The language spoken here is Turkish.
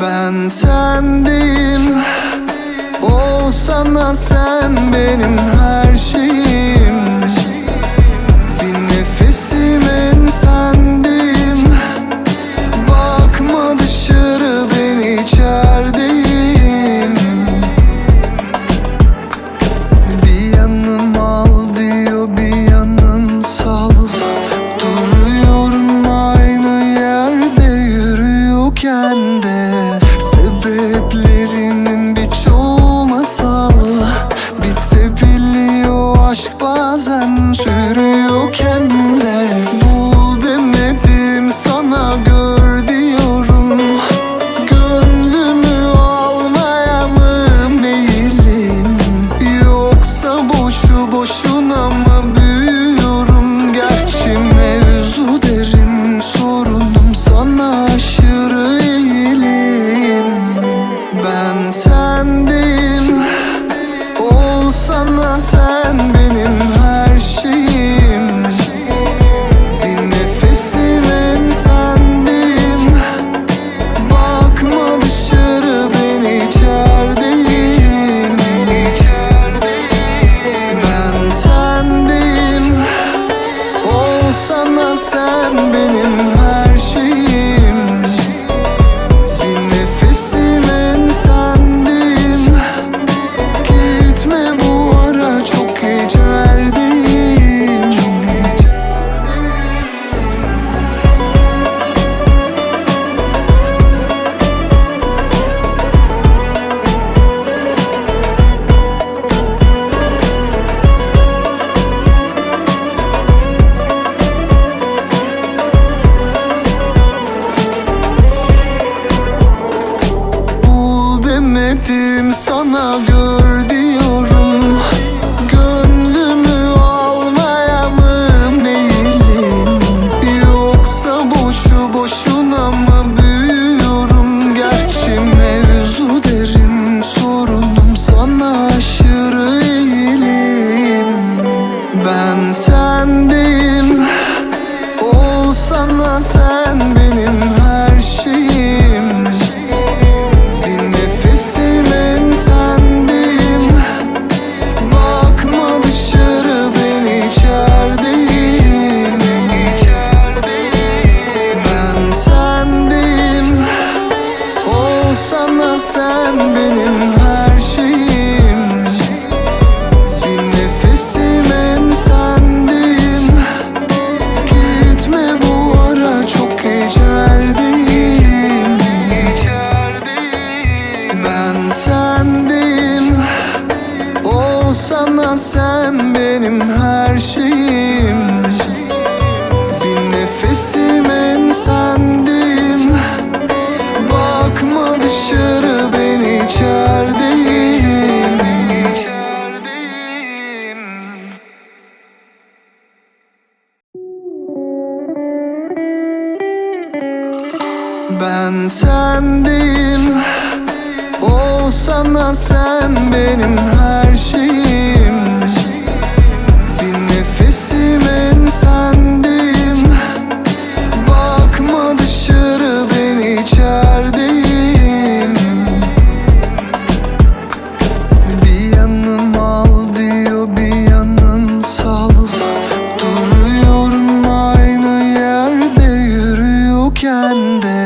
ben sendim Olsana sen benim her şeyim. Bir nefesim sendim Bakma dışarı ben içerideyim. Bir yanım al diyor bir yanım sal. Duruyorum aynı yerde yürüyorken de. me. sendim Olsana sen benim her şeyim. Bir nefesim en sendim Bakma dışarı ben içerideyim Ben sendim Olsana sen benim her şeyim. Bir nefesim en sendim Bakma dışarı ben içerideyim. Bir yanım diyor bir yanım sal. Duruyorum aynı yerde yürüyorken de.